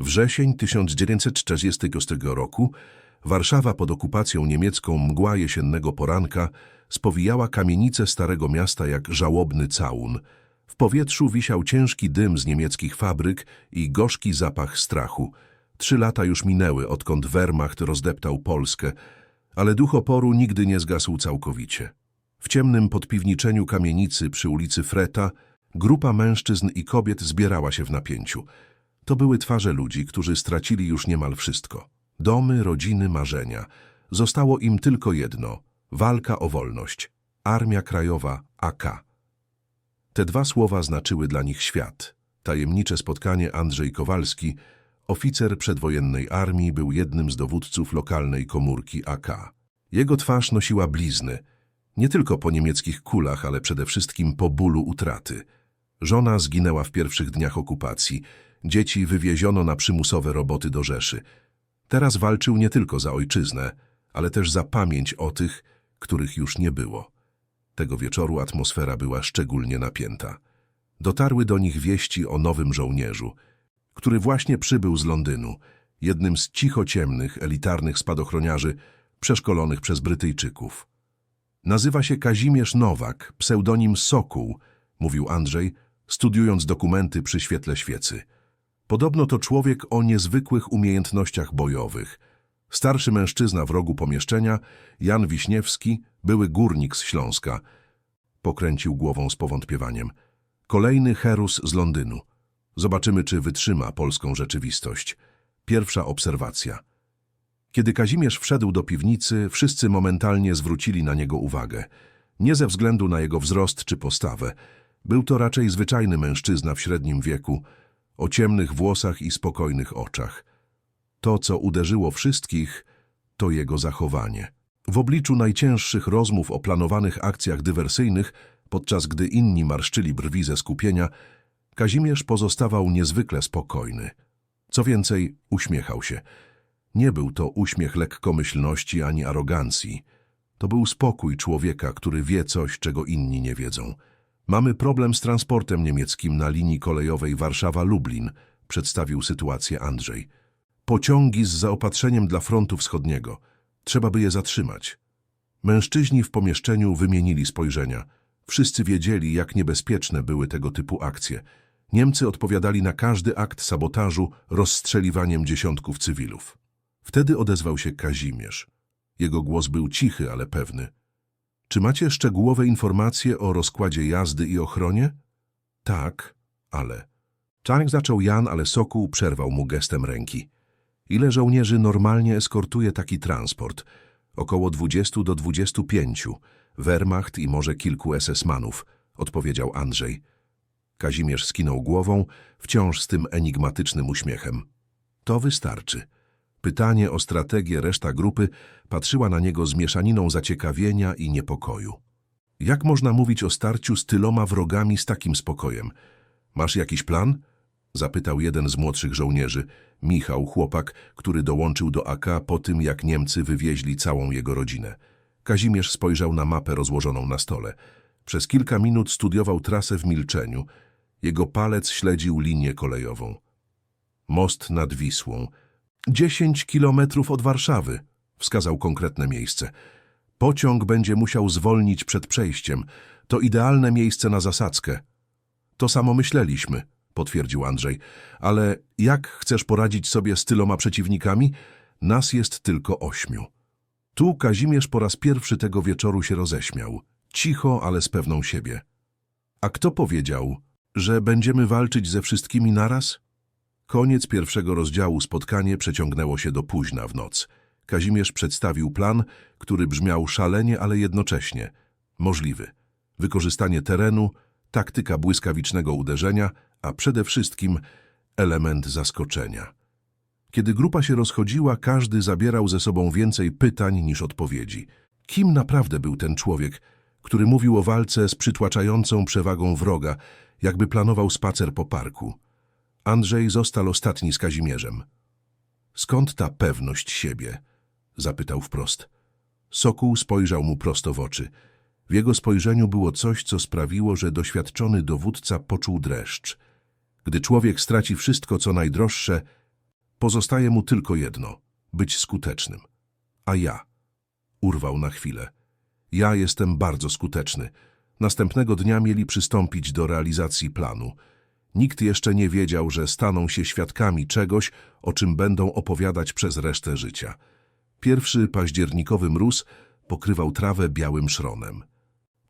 Wrzesień 1946 roku, Warszawa pod okupacją niemiecką mgła jesiennego poranka spowijała kamienice Starego Miasta jak żałobny całun. W powietrzu wisiał ciężki dym z niemieckich fabryk i gorzki zapach strachu. Trzy lata już minęły, odkąd Wehrmacht rozdeptał Polskę, ale duch oporu nigdy nie zgasł całkowicie. W ciemnym podpiwniczeniu kamienicy przy ulicy Freta grupa mężczyzn i kobiet zbierała się w napięciu. To były twarze ludzi, którzy stracili już niemal wszystko. Domy, rodziny, marzenia. Zostało im tylko jedno – walka o wolność. Armia Krajowa AK. Te dwa słowa znaczyły dla nich świat. Tajemnicze spotkanie Andrzej Kowalski, oficer przedwojennej armii, był jednym z dowódców lokalnej komórki AK. Jego twarz nosiła blizny, nie tylko po niemieckich kulach, ale przede wszystkim po bólu utraty. Żona zginęła w pierwszych dniach okupacji, dzieci wywieziono na przymusowe roboty do Rzeszy. Teraz walczył nie tylko za ojczyznę, ale też za pamięć o tych, których już nie było. Tego wieczoru atmosfera była szczególnie napięta. Dotarły do nich wieści o nowym żołnierzu, który właśnie przybył z Londynu, jednym z cicho ciemnych, elitarnych spadochroniarzy przeszkolonych przez Brytyjczyków. Nazywa się Kazimierz Nowak, pseudonim Sokół, mówił Andrzej, studiując dokumenty przy świetle świecy. Podobno to człowiek o niezwykłych umiejętnościach bojowych. Starszy mężczyzna w rogu pomieszczenia, Jan Wiśniewski, były górnik z Śląska. Pokręcił głową z powątpiewaniem. Kolejny Herus z Londynu. Zobaczymy, czy wytrzyma polską rzeczywistość. Pierwsza obserwacja. Kiedy Kazimierz wszedł do piwnicy, wszyscy momentalnie zwrócili na niego uwagę. Nie ze względu na jego wzrost czy postawę. Był to raczej zwyczajny mężczyzna w średnim wieku, o ciemnych włosach i spokojnych oczach. To, co uderzyło wszystkich, to jego zachowanie. W obliczu najcięższych rozmów o planowanych akcjach dywersyjnych, podczas gdy inni marszczyli brwi ze skupienia, Kazimierz pozostawał niezwykle spokojny. Co więcej, uśmiechał się. Nie był to uśmiech lekkomyślności ani arogancji. To był spokój człowieka, który wie coś, czego inni nie wiedzą. Mamy problem z transportem niemieckim na linii kolejowej Warszawa-Lublin, przedstawił sytuację Andrzej. Pociągi z zaopatrzeniem dla frontu wschodniego. Trzeba by je zatrzymać. Mężczyźni w pomieszczeniu wymienili spojrzenia. Wszyscy wiedzieli, jak niebezpieczne były tego typu akcje. Niemcy odpowiadali na każdy akt sabotażu rozstrzeliwaniem dziesiątków cywilów. Wtedy odezwał się Kazimierz. Jego głos był cichy, ale pewny. Czy macie szczegółowe informacje o rozkładzie jazdy i ochronie? Tak, ale... Czarnek zaczął Jan, ale Sokół przerwał mu gestem ręki. Ile żołnierzy normalnie eskortuje taki transport? Około 20 do 25. Wehrmacht i może kilku SS-manów, odpowiedział Andrzej. Kazimierz skinął głową, wciąż z tym enigmatycznym uśmiechem. To wystarczy. Pytanie o strategię reszta grupy patrzyła na niego z mieszaniną zaciekawienia i niepokoju. Jak można mówić o starciu z tyloma wrogami z takim spokojem? Masz jakiś plan? Zapytał jeden z młodszych żołnierzy, Michał, chłopak, który dołączył do AK po tym, jak Niemcy wywieźli całą jego rodzinę. Kazimierz spojrzał na mapę rozłożoną na stole. Przez kilka minut studiował trasę w milczeniu. Jego palec śledził linię kolejową. Most nad Wisłą. Dziesięć kilometrów od Warszawy, wskazał konkretne miejsce. Pociąg będzie musiał zwolnić przed przejściem. To idealne miejsce na zasadzkę. To samo myśleliśmy, potwierdził Andrzej. Ale jak chcesz poradzić sobie z tyloma przeciwnikami? Nas jest tylko ośmiu. Tu Kazimierz po raz pierwszy tego wieczoru się roześmiał. Cicho, ale z pewną siebie. A kto powiedział, że będziemy walczyć ze wszystkimi naraz? Koniec pierwszego rozdziału spotkanie przeciągnęło się do późna w noc. Kazimierz przedstawił plan, który brzmiał szalenie, ale jednocześnie możliwy. Wykorzystanie terenu, taktyka błyskawicznego uderzenia, a przede wszystkim element zaskoczenia. Kiedy grupa się rozchodziła, każdy zabierał ze sobą więcej pytań niż odpowiedzi. Kim naprawdę był ten człowiek, który mówił o walce z przytłaczającą przewagą wroga, jakby planował spacer po parku? Andrzej został ostatni z Kazimierzem. Skąd ta pewność siebie? Zapytał wprost. Sokół spojrzał mu prosto w oczy. W jego spojrzeniu było coś, co sprawiło, że doświadczony dowódca poczuł dreszcz. Gdy człowiek straci wszystko, co najdroższe, Pozostaje mu tylko jedno – być skutecznym. A ja? Urwał na chwilę. Ja jestem bardzo skuteczny. Następnego dnia mieli przystąpić do realizacji planu. Nikt jeszcze nie wiedział, że staną się świadkami czegoś, o czym będą opowiadać przez resztę życia. Pierwszy październikowy mróz pokrywał trawę białym szronem.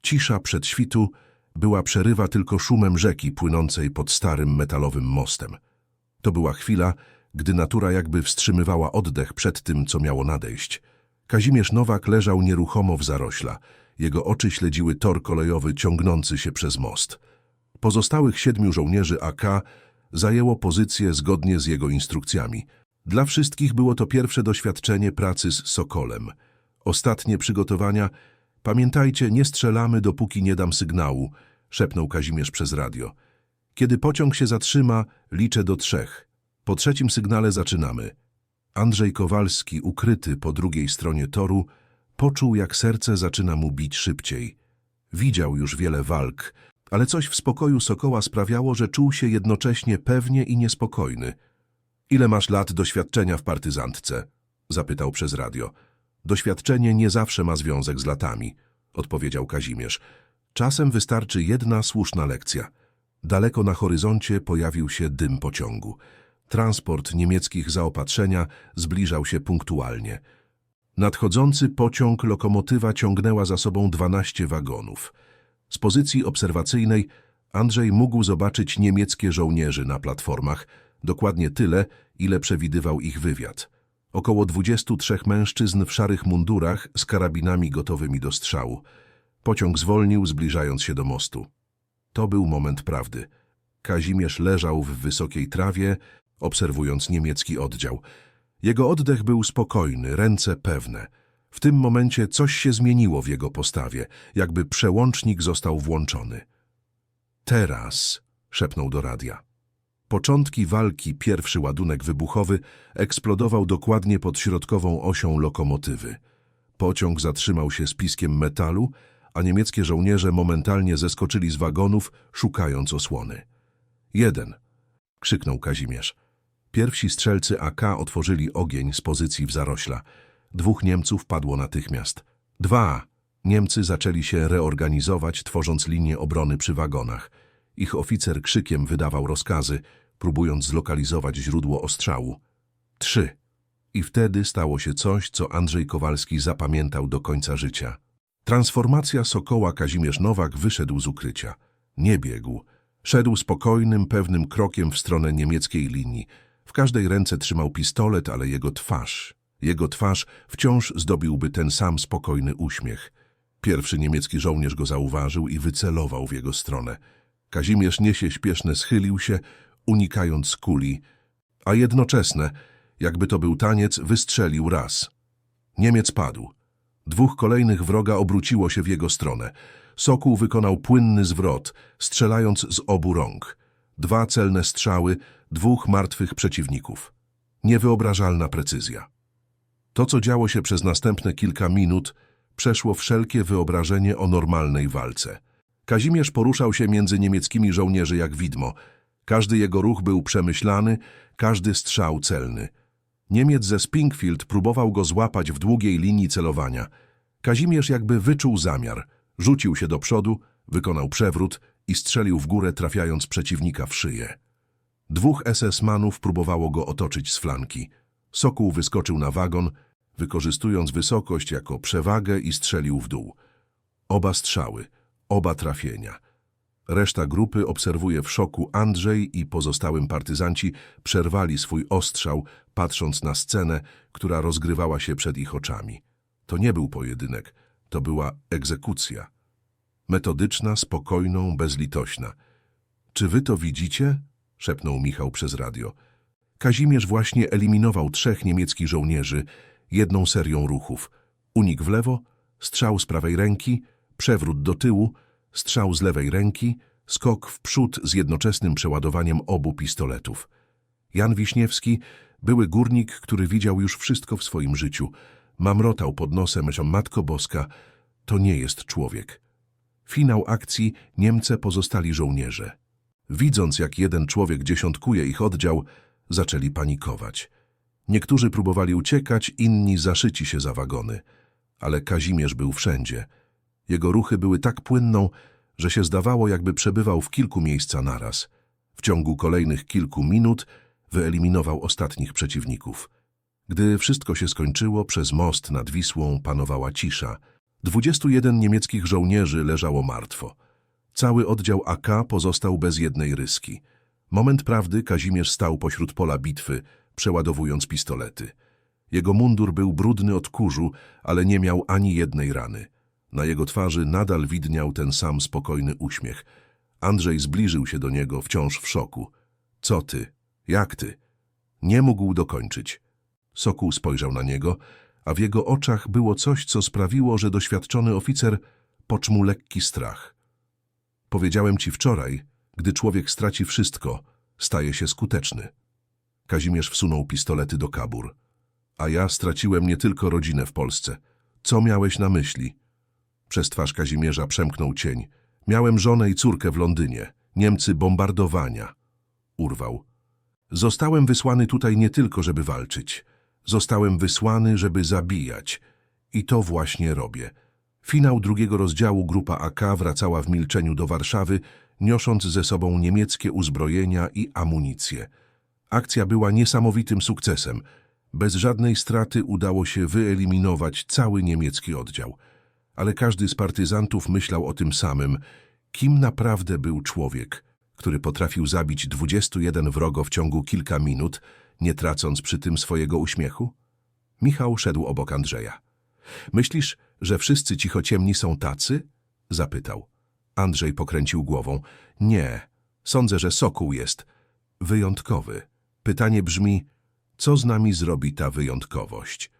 Cisza przed świtu była przerywa tylko szumem rzeki płynącej pod starym metalowym mostem. To była chwila, gdy natura jakby wstrzymywała oddech przed tym, co miało nadejść. Kazimierz Nowak leżał nieruchomo w zarośla. Jego oczy śledziły tor kolejowy ciągnący się przez most. Pozostałych siedmiu żołnierzy AK zajęło pozycję zgodnie z jego instrukcjami. Dla wszystkich było to pierwsze doświadczenie pracy z Sokolem. Ostatnie przygotowania. Pamiętajcie, nie strzelamy, dopóki nie dam sygnału, szepnął Kazimierz przez radio. Kiedy pociąg się zatrzyma, liczę do trzech. Po trzecim sygnale zaczynamy. Andrzej Kowalski, ukryty po drugiej stronie toru, poczuł, jak serce zaczyna mu bić szybciej. Widział już wiele walk, ale coś w spokoju Sokoła sprawiało, że czuł się jednocześnie pewnie i niespokojny. Ile masz lat doświadczenia w partyzantce? Zapytał przez radio. Doświadczenie nie zawsze ma związek z latami, odpowiedział Kazimierz. Czasem wystarczy jedna słuszna lekcja. Daleko na horyzoncie pojawił się dym pociągu. Transport niemieckich zaopatrzenia zbliżał się punktualnie. Nadchodzący pociąg lokomotywa ciągnęła za sobą 12 wagonów. Z pozycji obserwacyjnej Andrzej mógł zobaczyć niemieckie żołnierzy na platformach, dokładnie tyle, ile przewidywał ich wywiad. Około 23 mężczyzn w szarych mundurach z karabinami gotowymi do strzału. Pociąg zwolnił, zbliżając się do mostu. To był moment prawdy. Kazimierz leżał w wysokiej trawie, obserwując niemiecki oddział. Jego oddech był spokojny, ręce pewne. W tym momencie coś się zmieniło w jego postawie, jakby przełącznik został włączony. Teraz, szepnął do radia. Początki walki, pierwszy ładunek wybuchowy, eksplodował dokładnie pod środkową osią lokomotywy. Pociąg zatrzymał się z piskiem metalu, a niemieckie żołnierze momentalnie zeskoczyli z wagonów, szukając osłony. Jeden, krzyknął Kazimierz. Pierwsi strzelcy AK otworzyli ogień z pozycji w zarośla. Dwóch Niemców padło natychmiast. Dwa. Niemcy zaczęli się reorganizować, tworząc linię obrony przy wagonach. Ich oficer krzykiem wydawał rozkazy, próbując zlokalizować źródło ostrzału. Trzy. I wtedy stało się coś, co Andrzej Kowalski zapamiętał do końca życia. Transformacja Sokoła Kazimierz Nowak wyszedł z ukrycia. Nie biegł. Szedł spokojnym, pewnym krokiem w stronę niemieckiej linii. W każdej ręce trzymał pistolet, ale jego twarz, jego twarz wciąż zdobiłby ten sam spokojny uśmiech. Pierwszy niemiecki żołnierz go zauważył i wycelował w jego stronę. Kazimierz niesie śpieszne schylił się, unikając kuli, a jednoczesne, jakby to był taniec, wystrzelił raz. Niemiec padł. Dwóch kolejnych wroga obróciło się w jego stronę. Sokół wykonał płynny zwrot, strzelając z obu rąk. Dwa celne strzały, dwóch martwych przeciwników. Niewyobrażalna precyzja. To, co działo się przez następne kilka minut, przeszło wszelkie wyobrażenie o normalnej walce. Kazimierz poruszał się między niemieckimi żołnierzy jak widmo. Każdy jego ruch był przemyślany, każdy strzał celny. Niemiec ze Springfield próbował go złapać w długiej linii celowania. Kazimierz jakby wyczuł zamiar. Rzucił się do przodu, wykonał przewrót i strzelił w górę, trafiając przeciwnika w szyję. Dwóch SS-manów próbowało go otoczyć z flanki. Sokół wyskoczył na wagon, wykorzystując wysokość jako przewagę i strzelił w dół. Oba strzały, oba trafienia. Reszta grupy obserwuje w szoku Andrzej i pozostałym partyzanci przerwali swój ostrzał, patrząc na scenę, która rozgrywała się przed ich oczami. To nie był pojedynek, to była egzekucja. Metodyczna, spokojną, bezlitośna. Czy wy to widzicie? szepnął Michał przez radio. Kazimierz właśnie eliminował trzech niemieckich żołnierzy jedną serią ruchów. Unik w lewo, strzał z prawej ręki, przewrót do tyłu, strzał z lewej ręki, skok w przód z jednoczesnym przeładowaniem obu pistoletów. Jan Wiśniewski, były górnik, który widział już wszystko w swoim życiu, mamrotał pod nosem, myślał, Matko Boska, to nie jest człowiek. Finał akcji Niemce pozostali żołnierze. Widząc, jak jeden człowiek dziesiątkuje ich oddział, zaczęli panikować. Niektórzy próbowali uciekać, inni zaszyci się za wagony. Ale Kazimierz był wszędzie. Jego ruchy były tak płynną, że się zdawało, jakby przebywał w kilku miejsca naraz. W ciągu kolejnych kilku minut wyeliminował ostatnich przeciwników. Gdy wszystko się skończyło, przez most nad Wisłą panowała cisza. 21 niemieckich żołnierzy leżało martwo. Cały oddział AK pozostał bez jednej ryski. Moment prawdy Kazimierz stał pośród pola bitwy, przeładowując pistolety. Jego mundur był brudny od kurzu, ale nie miał ani jednej rany. Na jego twarzy nadal widniał ten sam spokojny uśmiech. Andrzej zbliżył się do niego, wciąż w szoku. Co ty? Jak ty? Nie mógł dokończyć. Sokół spojrzał na niego, a w jego oczach było coś, co sprawiło, że doświadczony oficer poczmuł lekki strach. Powiedziałem ci wczoraj, gdy człowiek straci wszystko, staje się skuteczny. Kazimierz wsunął pistolety do kabur. A ja straciłem nie tylko rodzinę w Polsce. Co miałeś na myśli? Przez twarz Kazimierza przemknął cień. Miałem żonę i córkę w Londynie. Niemcy bombardowania. Urwał. Zostałem wysłany tutaj nie tylko, żeby walczyć. Zostałem wysłany, żeby zabijać. I to właśnie robię. Finał drugiego rozdziału grupa AK wracała w milczeniu do Warszawy, niosąc ze sobą niemieckie uzbrojenia i amunicję. Akcja była niesamowitym sukcesem. Bez żadnej straty udało się wyeliminować cały niemiecki oddział. Ale każdy z partyzantów myślał o tym samym. Kim naprawdę był człowiek, który potrafił zabić 21 wrogo w ciągu kilka minut, nie tracąc przy tym swojego uśmiechu? Michał szedł obok Andrzeja. Myślisz, że wszyscy cichociemni są tacy? Zapytał. Andrzej pokręcił głową. Nie, sądzę, że Sokół jest wyjątkowy. Pytanie brzmi, co z nami zrobi ta wyjątkowość?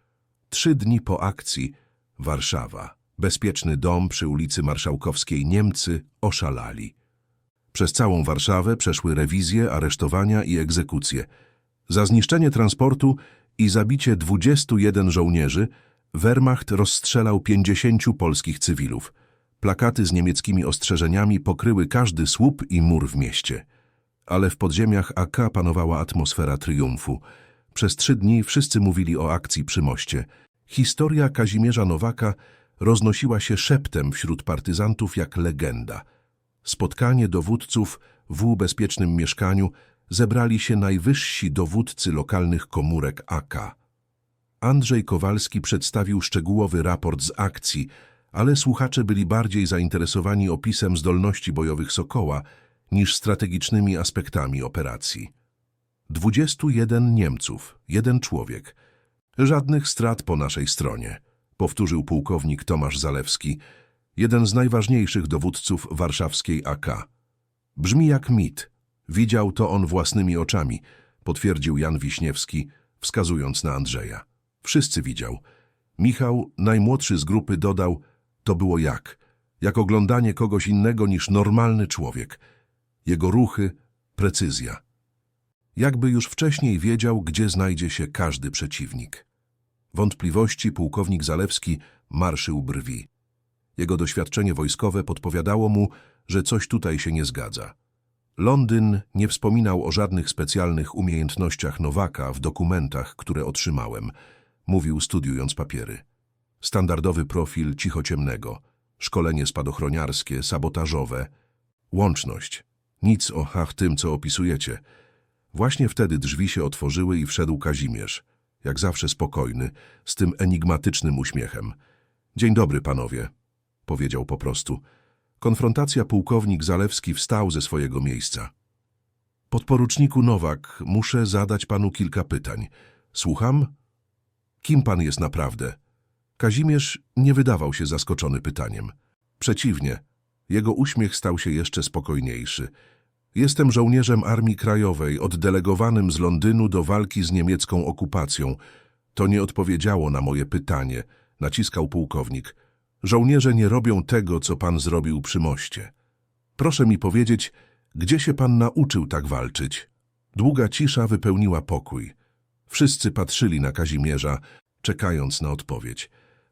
Trzy dni po akcji Warszawa. Bezpieczny dom przy ulicy Marszałkowskiej Niemcy oszalali. Przez całą Warszawę przeszły rewizje, aresztowania i egzekucje. Za zniszczenie transportu i zabicie 21 żołnierzy Wehrmacht rozstrzelał 50 polskich cywilów. Plakaty z niemieckimi ostrzeżeniami pokryły każdy słup i mur w mieście. Ale w podziemiach AK panowała atmosfera triumfu. Przez trzy dni wszyscy mówili o akcji przy moście. Historia Kazimierza Nowaka roznosiła się szeptem wśród partyzantów jak legenda. Spotkanie dowódców w bezpiecznym mieszkaniu zebrali się najwyżsi dowódcy lokalnych komórek AK. Andrzej Kowalski przedstawił szczegółowy raport z akcji, ale słuchacze byli bardziej zainteresowani opisem zdolności bojowych Sokoła niż strategicznymi aspektami operacji. 21 Niemców, jeden człowiek. Żadnych strat po naszej stronie, powtórzył pułkownik Tomasz Zalewski, jeden z najważniejszych dowódców warszawskiej AK. Brzmi jak mit. Widział to on własnymi oczami, potwierdził Jan Wiśniewski, wskazując na Andrzeja. Wszyscy widział. Michał, najmłodszy z grupy, dodał, to było jak? Jak oglądanie kogoś innego niż normalny człowiek. Jego ruchy, precyzja. Jakby już wcześniej wiedział, gdzie znajdzie się każdy przeciwnik. Wątpliwości pułkownik Zalewski marszył brwi. Jego doświadczenie wojskowe podpowiadało mu, że coś tutaj się nie zgadza. Londyn nie wspominał o żadnych specjalnych umiejętnościach Nowaka w dokumentach, które otrzymałem, mówił studiując papiery. Standardowy profil cichociemnego, szkolenie spadochroniarskie, sabotażowe, łączność. Nic o ach tym, co opisujecie. Właśnie wtedy drzwi się otworzyły i wszedł Kazimierz, jak zawsze spokojny, z tym enigmatycznym uśmiechem. Dzień dobry, panowie, powiedział po prostu. Konfrontacja pułkownik Zalewski wstał ze swojego miejsca. Podporuczniku Nowak, muszę zadać panu kilka pytań. Słucham? Kim pan jest naprawdę? Kazimierz nie wydawał się zaskoczony pytaniem. Przeciwnie, jego uśmiech stał się jeszcze spokojniejszy. Jestem żołnierzem Armii Krajowej, oddelegowanym z Londynu do walki z niemiecką okupacją. To nie odpowiedziało na moje pytanie, naciskał pułkownik. Żołnierze nie robią tego, co pan zrobił przy moście. Proszę mi powiedzieć, gdzie się pan nauczył tak walczyć? Długa cisza wypełniła pokój. Wszyscy patrzyli na Kazimierza, czekając na odpowiedź.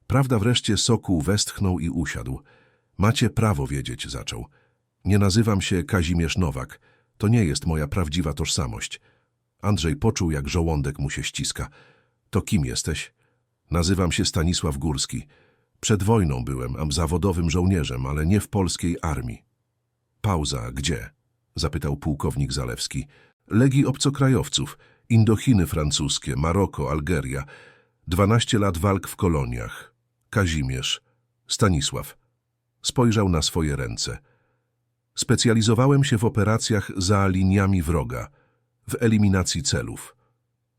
Prawda wreszcie Sokół westchnął i usiadł. Macie prawo wiedzieć, zaczął. Nie nazywam się Kazimierz Nowak. To nie jest moja prawdziwa tożsamość. Andrzej poczuł, jak żołądek mu się ściska. To kim jesteś? Nazywam się Stanisław Górski. Przed wojną byłem am zawodowym żołnierzem, ale nie w polskiej armii. Pauza. Gdzie? Zapytał pułkownik Zalewski. Legii obcokrajowców. Indochiny francuskie, Maroko, Algeria. Dwanaście lat walk w koloniach. Kazimierz. Stanisław. Spojrzał na swoje ręce. Specjalizowałem się w operacjach za liniami wroga, w eliminacji celów.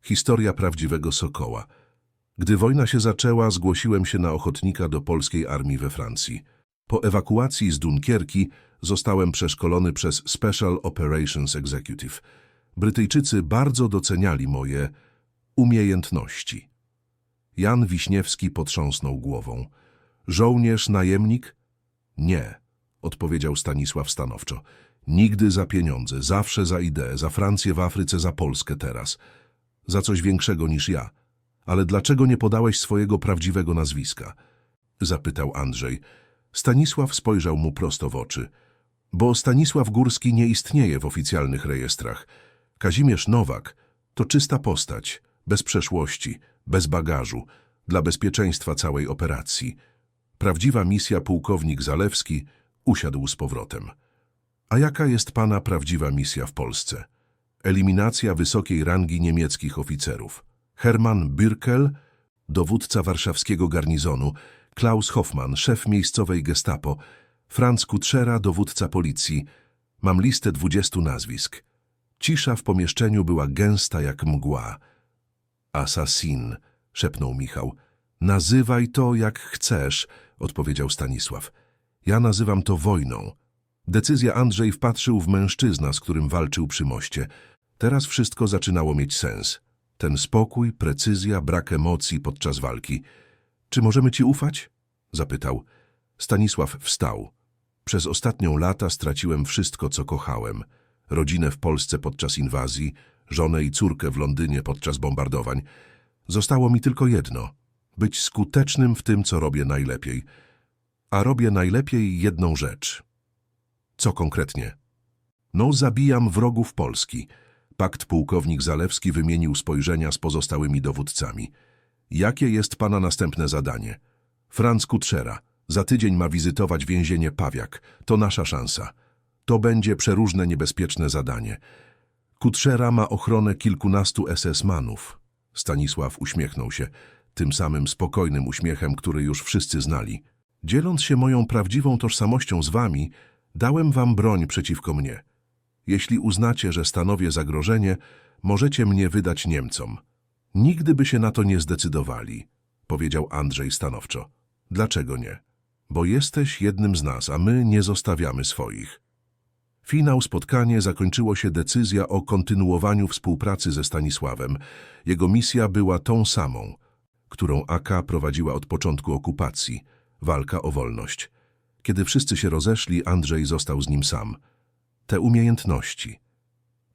Historia prawdziwego Sokoła. Gdy wojna się zaczęła, zgłosiłem się na ochotnika do polskiej armii we Francji. Po ewakuacji z Dunkierki zostałem przeszkolony przez Special Operations Executive. Brytyjczycy bardzo doceniali moje umiejętności. Jan Wiśniewski potrząsnął głową. Żołnierz, najemnik? Nie, odpowiedział Stanisław stanowczo. Nigdy za pieniądze, zawsze za ideę, za Francję w Afryce, za Polskę teraz. Za coś większego niż ja. Ale dlaczego nie podałeś swojego prawdziwego nazwiska? Zapytał Andrzej. Stanisław spojrzał mu prosto w oczy. Bo Stanisław Górski nie istnieje w oficjalnych rejestrach. Kazimierz Nowak to czysta postać, bez przeszłości, bez bagażu, dla bezpieczeństwa całej operacji. Prawdziwa misja pułkownik Zalewski usiadł z powrotem. A jaka jest pana prawdziwa misja w Polsce? Eliminacja wysokiej rangi niemieckich oficerów. Hermann Bürkel, dowódca warszawskiego garnizonu, Klaus Hoffmann, szef miejscowej gestapo, Franz Kutschera, dowódca policji. Mam listę dwudziestu nazwisk. Cisza w pomieszczeniu była gęsta jak mgła. Asasin, szepnął Michał. Nazywaj to jak chcesz, odpowiedział Stanisław. Ja nazywam to wojną. Decyzja Andrzej wpatrzył w mężczyzna, z którym walczył przy moście. Teraz wszystko zaczynało mieć sens. Ten spokój, precyzja, brak emocji podczas walki. Czy możemy ci ufać? Zapytał. Stanisław wstał. Przez ostatnią lata straciłem wszystko, co kochałem. Rodzinę w Polsce podczas inwazji, żonę i córkę w Londynie podczas bombardowań. Zostało mi tylko jedno. Być skutecznym w tym, co robię najlepiej. A robię najlepiej jedną rzecz. Co konkretnie? No, zabijam wrogów Polski. Pakt pułkownik Zalewski wymienił spojrzenia z pozostałymi dowódcami. Jakie jest pana następne zadanie? Franz Kutschera. Za tydzień ma wizytować więzienie Pawiak. To nasza szansa. To będzie przeróżne niebezpieczne zadanie. Kutschera ma ochronę kilkunastu SS-manów. Stanisław uśmiechnął się, tym samym spokojnym uśmiechem, który już wszyscy znali. Dzieląc się moją prawdziwą tożsamością z wami, dałem wam broń przeciwko mnie. Jeśli uznacie, że stanowię zagrożenie, możecie mnie wydać Niemcom. Nigdy by się na to nie zdecydowali, powiedział Andrzej stanowczo. Dlaczego nie? Bo jesteś jednym z nas, a my nie zostawiamy swoich. Finał spotkanie zakończyło się decyzja o kontynuowaniu współpracy ze Stanisławem. Jego misja była tą samą, którą AK prowadziła od początku okupacji – walka o wolność. Kiedy wszyscy się rozeszli, Andrzej został z nim sam. Te umiejętności.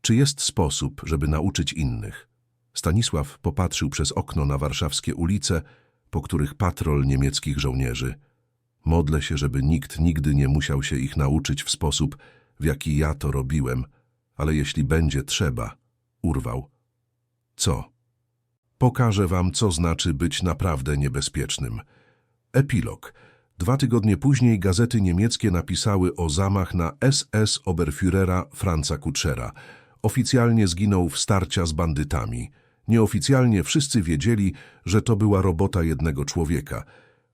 Czy jest sposób, żeby nauczyć innych? Stanisław popatrzył przez okno na warszawskie ulice, po których patrol niemieckich żołnierzy. Modlę się, żeby nikt nigdy nie musiał się ich nauczyć w sposób, w jaki ja to robiłem, ale jeśli będzie trzeba, urwał. Co? Pokażę wam, co znaczy być naprawdę niebezpiecznym. Epilog. Dwa tygodnie później gazety niemieckie napisały o zamach na SS Oberführera Franza Kutschera. Oficjalnie zginął w starcia z bandytami. Nieoficjalnie wszyscy wiedzieli, że to była robota jednego człowieka.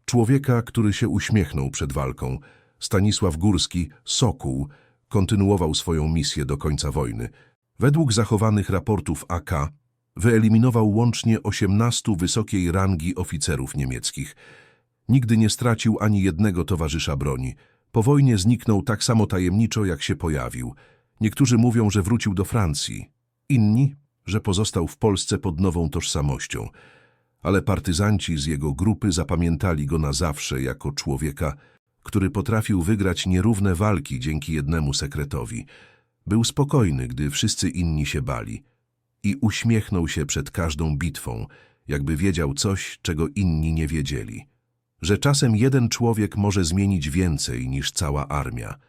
Człowieka, który się uśmiechnął przed walką. Stanisław Górski, Sokół, kontynuował swoją misję do końca wojny. Według zachowanych raportów AK wyeliminował łącznie 18 wysokiej rangi oficerów niemieckich. Nigdy nie stracił ani jednego towarzysza broni. Po wojnie zniknął tak samo tajemniczo, jak się pojawił. Niektórzy mówią, że wrócił do Francji. Inni, że pozostał w Polsce pod nową tożsamością. Ale partyzanci z jego grupy zapamiętali go na zawsze jako człowieka, który potrafił wygrać nierówne walki dzięki jednemu sekretowi. Był spokojny, gdy wszyscy inni się bali. I uśmiechnął się przed każdą bitwą, jakby wiedział coś, czego inni nie wiedzieli. Że czasem jeden człowiek może zmienić więcej niż cała armia –